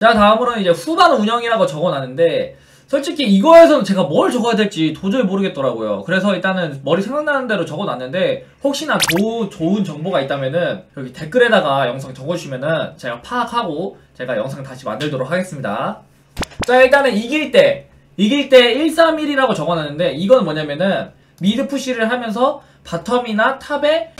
자 다음으로는 이제 후반 운영이라고 적어놨는데 솔직히 이거에서는 제가 뭘 적어야 될지 도저히 모르겠더라고요. 그래서 일단은 머리 생각나는 대로 적어놨는데 혹시나 조, 좋은 정보가 있다면은 여기 댓글에다가 영상 적어주시면은 제가 파악하고 제가 영상 다시 만들도록 하겠습니다. 자 일단은 이길 때 이길 때 131이라고 적어놨는데 이건 뭐냐면은 미드 푸시를 하면서 바텀이나 탑에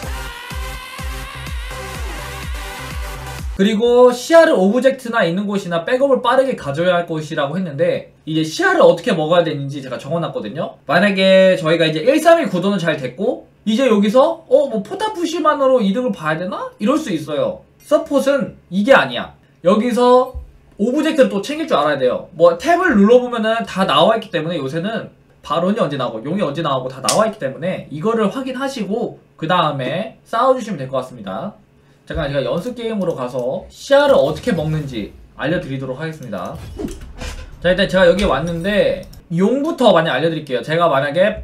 그리고 시야를 오브젝트나 있는 곳이나 백업을 빠르게 가져야 할 곳이라고 했는데 이제 시야를 어떻게 먹어야 되는지 제가 적어놨거든요. 만약에 저희가 이제 131 구도는 잘 됐고 이제 여기서 어 뭐 포탑 푸시만으로 이득을 봐야 되나? 이럴 수 있어요. 서폿은 이게 아니야. 여기서 오브젝트를 또 챙길 줄 알아야 돼요. 뭐 탭을 눌러보면은 다 나와 있기 때문에 요새는 바론이 언제 나오고 용이 언제 나오고 다 나와 있기 때문에 이거를 확인하시고 그 다음에 싸워주시면 될 것 같습니다 잠깐 제가 연습 게임으로 가서 시야를 어떻게 먹는지 알려드리도록 하겠습니다. 자 일단 제가 여기 왔는데 용부터 많이 알려드릴게요. 제가 만약에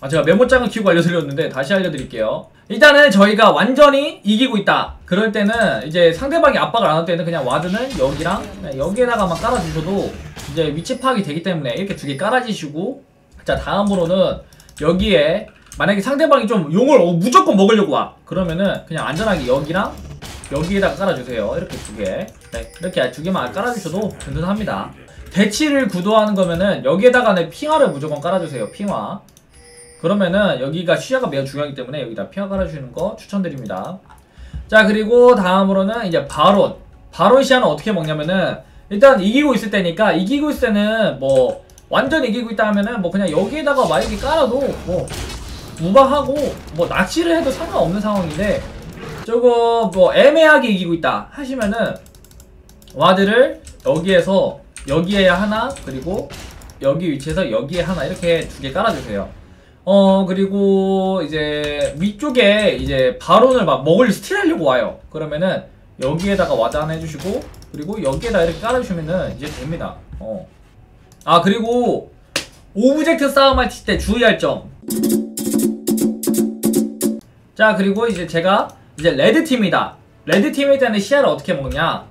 아 제가 메모장을 키우고 알려드렸는데 다시 알려드릴게요. 일단은 저희가 완전히 이기고 있다. 그럴 때는 이제 상대방이 압박을 안 할 때는 그냥 와드는 여기랑 여기에다가만 깔아주셔도 이제 위치 파악이 되기 때문에 이렇게 두 개 깔아주시고 자 다음으로는 여기에 만약에 상대방이 좀 용을 어, 무조건 먹으려고 와. 그러면은 그냥 안전하게 여기랑 여기에다가 깔아주세요. 이렇게 두개. 네, 이렇게 두 개만 깔아주셔도 든든합니다. 대치를 구도하는 거면은 여기에다가 내 핑화를 무조건 깔아주세요. 핑화. 그러면은 여기가 시야가 매우 중요하기 때문에 여기다 핑화 깔아주시는 거 추천드립니다. 자 그리고 다음으로는 이제 바론 바론 시야는 어떻게 먹냐면은 일단 이기고 있을 때니까 이기고 있을 때는 뭐 완전 이기고 있다 하면은 뭐 그냥 여기에다가 만약에 깔아도 뭐 무방하고 뭐 낚시를 해도 상관없는 상황인데 조금 뭐 애매하게 이기고 있다 하시면은 와드를 여기에서 여기에 하나 그리고 여기 위치에서 여기에 하나 이렇게 두 개 깔아주세요. 어 그리고 이제 위쪽에 이제 바론을 막 먹을 스틸하려고 와요. 그러면은 여기에다가 와드 하나 해주시고 그리고 여기에다 이렇게 깔아주시면은 이제 됩니다. 어. 아 그리고 오브젝트 싸움할 때 주의할 점. 자 그리고 이제 제가 이제 레드 팀이다. 레드 팀일 때는 시야를 어떻게 먹냐?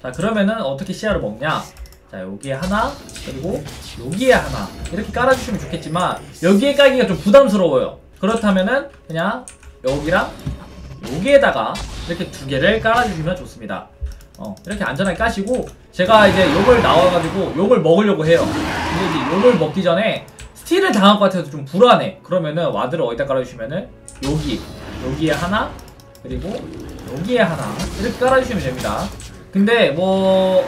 자 그러면은 어떻게 시야를 먹냐? 자 여기에 하나 그리고 여기에 하나 이렇게 깔아주시면 좋겠지만 여기에 깔기가 좀 부담스러워요. 그렇다면은 그냥 여기랑 여기에다가 이렇게 두 개를 깔아주시면 좋습니다. 어, 이렇게 안전하게 까시고 제가 이제 욕을 나와가지고 욕을 먹으려고 해요. 근데 이제 욕을 먹기 전에 스틸을 당할 것 같아서 좀 불안해. 그러면은 와드를 어디다 깔아주시면은 여기, 여기에 하나, 그리고 여기에 하나 이렇게 깔아주시면 됩니다. 근데 뭐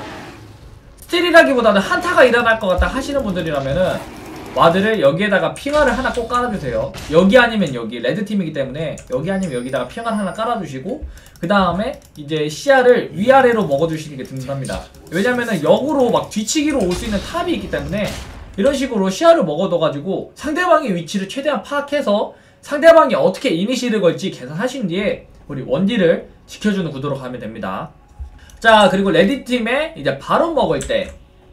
스틸이라기보다는 한타가 일어날 것 같다 하시는 분들이라면은 와드를 여기에다가 핑화를 하나 꼭 깔아주세요. 여기 아니면 여기 레드팀이기 때문에 여기 아니면 여기다가 핑화를 하나 깔아주시고 그 다음에 이제 시야를 위아래로 먹어주시는 게 든든합니다. 왜냐면은 역으로 막 뒤치기로 올 수 있는 탑이 있기 때문에 이런 식으로 시야를 먹어둬가지고 상대방의 위치를 최대한 파악해서 상대방이 어떻게 이니시를 걸지 계산하신 뒤에 우리 원딜을 지켜주는 구도로 가면 됩니다. 자 그리고 레디팀에 이제 바로 먹을 때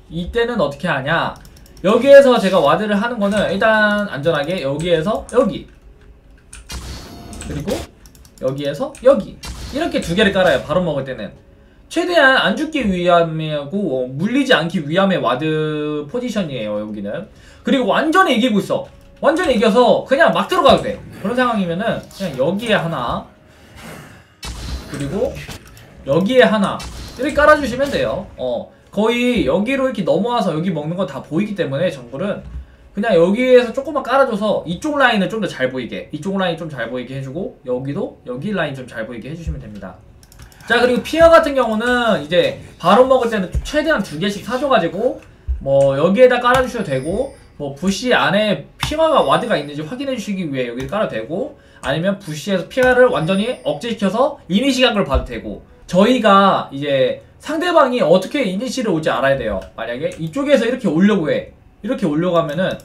이때는 어떻게 하냐? 여기에서 제가 와드를 하는 거는 일단 안전하게 여기에서 여기 그리고 여기에서 여기. 이렇게 두 개를 깔아요 바로 먹을 때는 최대한 안 죽기 위함이고 어, 물리지 않기 위함의 와드 포지션이에요 여기는. 그리고 완전히 이기고 있어. 완전히 이겨서 그냥 막 들어가도 돼. 그런 상황이면은 그냥 여기에 하나. 그리고 여기에 하나. 이렇게 깔아주시면 돼요. 어. 거의 여기로 이렇게 넘어와서 여기 먹는 건 다 보이기 때문에 정글은 그냥 여기에서 조금만 깔아줘서 이쪽 라인을 좀 더 잘 보이게 이쪽 라인 좀 잘 보이게 해주고 여기도 여기 라인 좀 잘 보이게 해주시면 됩니다 자 그리고 피어 같은 경우는 이제 바로 먹을 때는 최대한 두 개씩 사줘가지고 뭐 여기에다 깔아주셔도 되고 뭐 부시 안에 피마가 와드가 있는지 확인해 주시기 위해 여기를 깔아도 되고 아니면 부시에서 피아를 완전히 억제시켜서 이니시각을 봐도 되고 저희가 이제 상대방이 어떻게 이니시를 올지 알아야 돼요. 만약에 이쪽에서 이렇게 오려고 해 이렇게 오려고 하면은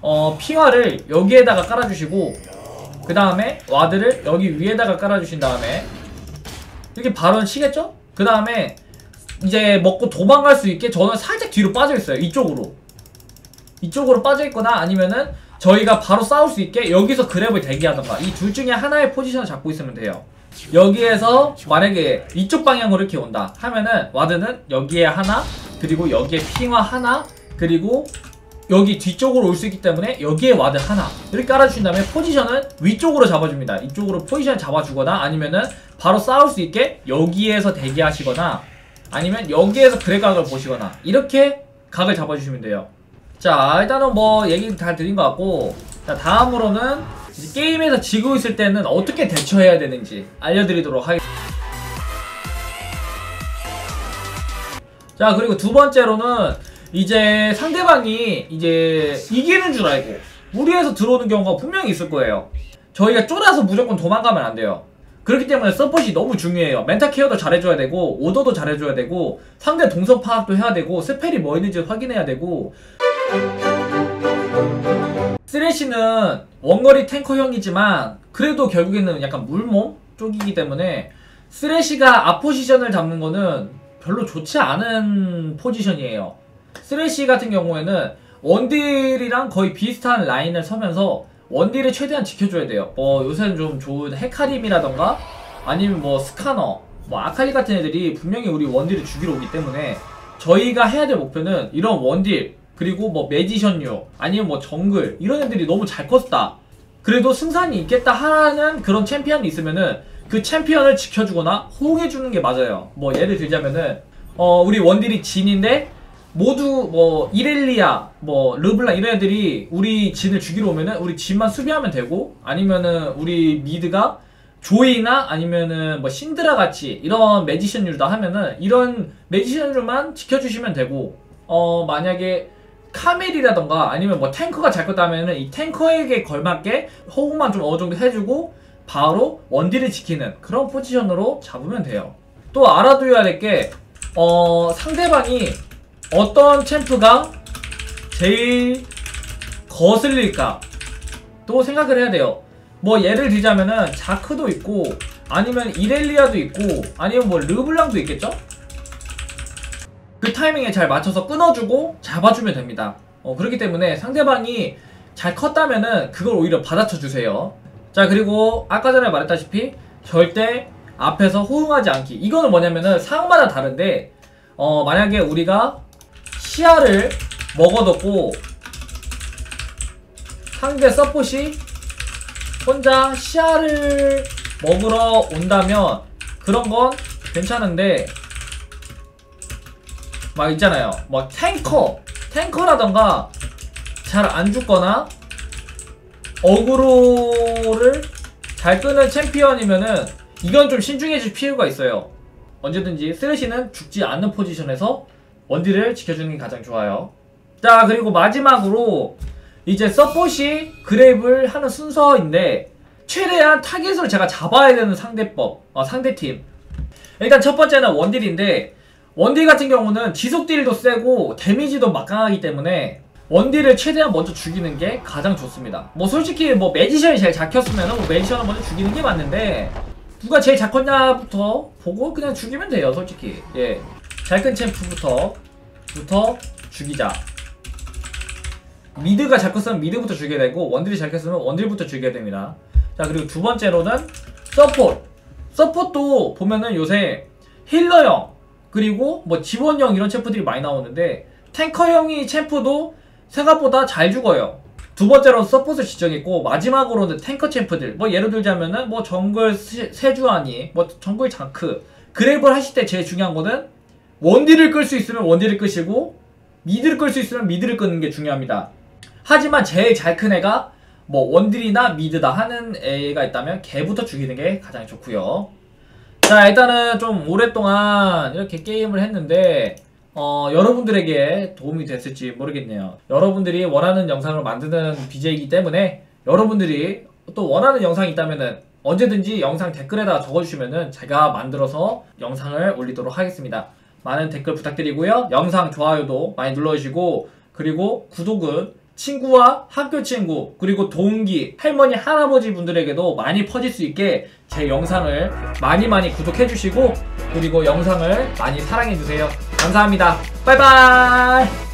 어 핑화를 여기에다가 깔아주시고 그 다음에 와드를 여기 위에다가 깔아주신 다음에 이렇게 바로 치겠죠? 그 다음에 이제 먹고 도망갈 수 있게 저는 살짝 뒤로 빠져있어요 이쪽으로 이쪽으로 빠져있거나 아니면은 저희가 바로 싸울 수 있게 여기서 그랩을 대기하던가 이 둘 중에 하나의 포지션을 잡고 있으면 돼요. 여기에서 만약에 이쪽 방향으로 이렇게 온다 하면은 와드는 여기에 하나 그리고 여기에 핑화 하나 그리고 여기 뒤쪽으로 올 수 있기 때문에 여기에 와드 하나. 이렇게 깔아주신 다음에 포지션은 위쪽으로 잡아줍니다. 이쪽으로 포지션 잡아주거나 아니면은 바로 싸울 수 있게 여기에서 대기하시거나 아니면 여기에서 그래각을 보시거나 이렇게 각을 잡아주시면 돼요. 자 일단은 뭐 얘기 다 드린 것 같고. 자 다음으로는 게임에서 지고 있을 때는 어떻게 대처해야 되는지 알려드리도록 하겠습니다 자 그리고 두 번째로는 이제 상대방이 이제 이기는 줄 알고 무리해서 들어오는 경우가 분명히 있을 거예요. 저희가 쫄아서 무조건 도망가면 안 돼요. 그렇기 때문에 서폿이 너무 중요해요. 멘탈 케어도 잘해줘야 되고 오더도 잘해줘야 되고 상대 동선 파악도 해야 되고 스펠이 뭐 있는지 확인해야 되고. 쓰레쉬는 원거리 탱커형이지만 그래도 결국에는 약간 물몸 쪽이기 때문에 쓰레쉬가 앞포지션을 잡는 거는 별로 좋지 않은 포지션이에요 쓰레쉬 같은 경우에는 원딜이랑 거의 비슷한 라인을 서면서 원딜을 최대한 지켜줘야 돼요. 뭐 요새는 좀 좋은 헤카림이라던가 아니면 뭐 스카너, 뭐 아칼리 같은 애들이 분명히 우리 원딜을 죽이러 오기 때문에 저희가 해야 될 목표는 이런 원딜 그리고 뭐 매지션류 아니면 뭐 정글 이런 애들이 너무 잘 컸다. 그래도 승산이 있겠다 하는 그런 챔피언이 있으면은 그 챔피언을 지켜주거나 호응해주는 게 맞아요. 뭐 예를 들자면은 어 우리 원딜이 진인데 모두 뭐 이렐리아 뭐 르블랑 이런 애들이 우리 진을 죽이러 오면은 우리 진만 수비하면 되고 아니면은 우리 미드가 조이나 아니면은 뭐 신드라 같이 이런 매지션류다 하면은 이런 매지션류만 지켜주시면 되고 어 만약에 카멜이라던가 아니면 뭐 탱커가 잘 컸다면은 이 탱커에게 걸맞게 호응만 좀 어느 정도 해주고 바로 원딜을 지키는 그런 포지션으로 잡으면 돼요. 또 알아둬야 될 게 어 상대방이 어떤 챔프가 제일 거슬릴까 또 생각을 해야 돼요. 뭐 예를 들자면은 자크도 있고 아니면 이렐리아도 있고 아니면 뭐 르블랑도 있겠죠? 그 타이밍에 잘 맞춰서 끊어주고 잡아주면 됩니다. 어, 그렇기 때문에 상대방이 잘 컸다면은 그걸 오히려 받아쳐 주세요. 자 그리고 아까 전에 말했다시피 절대 앞에서 호응하지 않기. 이거는 뭐냐면은 상황마다 다른데 어 만약에 우리가 시야를 먹어뒀고 상대 서폿이 혼자 시야를 먹으러 온다면 그런 건 괜찮은데 막 있잖아요. 막 탱커 탱커라던가 잘 안 죽거나 어그로를 잘 끄는 챔피언이면은 이건 좀 신중해질 필요가 있어요. 언제든지 쓰레쉬는 죽지 않는 포지션에서 원딜을 지켜주는 게 가장 좋아요. 자 그리고 마지막으로 이제 서폿이 그랩을 하는 순서인데 최대한 타겟을 제가 잡아야 되는 상대법 어, 상대팀. 일단 첫 번째는 원딜인데 원딜 같은 경우는 지속 딜도 세고 데미지도 막강하기 때문에 원딜을 최대한 먼저 죽이는 게 가장 좋습니다. 뭐 솔직히 뭐 매지션이 제일 작혔으면 뭐 매지션을 먼저 죽이는 게 맞는데 누가 제일 작컸냐부터 보고 그냥 죽이면 돼요 솔직히. 예 잘큰 챔프부터 부터 죽이자. 미드가 잘 컸으면 미드부터 죽여야 되고 원딜이 잘 컸으면 원딜부터 죽여야 됩니다. 자 그리고 두 번째로는 서폿 서폿도 보면은 요새 힐러형 그리고 뭐 지원형 이런 챔프들이 많이 나오는데 탱커형이 챔프도 생각보다 잘 죽어요. 두 번째로 서폿을 지정했고 마지막으로는 탱커 챔프들. 뭐 예를 들자면은 뭐 정글 세주아니 뭐 정글 자크. 그랩을 하실 때 제일 중요한 거는 원딜을 끌 수 있으면 원딜을 끄시고 미드를 끌 수 있으면 미드를 끄는 게 중요합니다. 하지만 제일 잘 큰 애가 뭐 원딜이나 미드다 하는 애가 있다면 걔부터 죽이는 게 가장 좋고요. 자 일단은 좀 오랫동안 이렇게 게임을 했는데 어, 여러분들에게 도움이 됐을지 모르겠네요. 여러분들이 원하는 영상을 만드는 BJ이기 때문에 여러분들이 또 원하는 영상이 있다면 언제든지 영상 댓글에다 적어주시면 제가 만들어서 영상을 올리도록 하겠습니다. 많은 댓글 부탁드리고요. 영상 좋아요도 많이 눌러주시고 그리고 구독은 친구와 학교 친구 그리고 동기 할머니 할아버지 분들에게도 많이 퍼질 수 있게 제 영상을 많이 많이 구독해 주시고 그리고 영상을 많이 사랑해 주세요. 감사합니다. 바이바이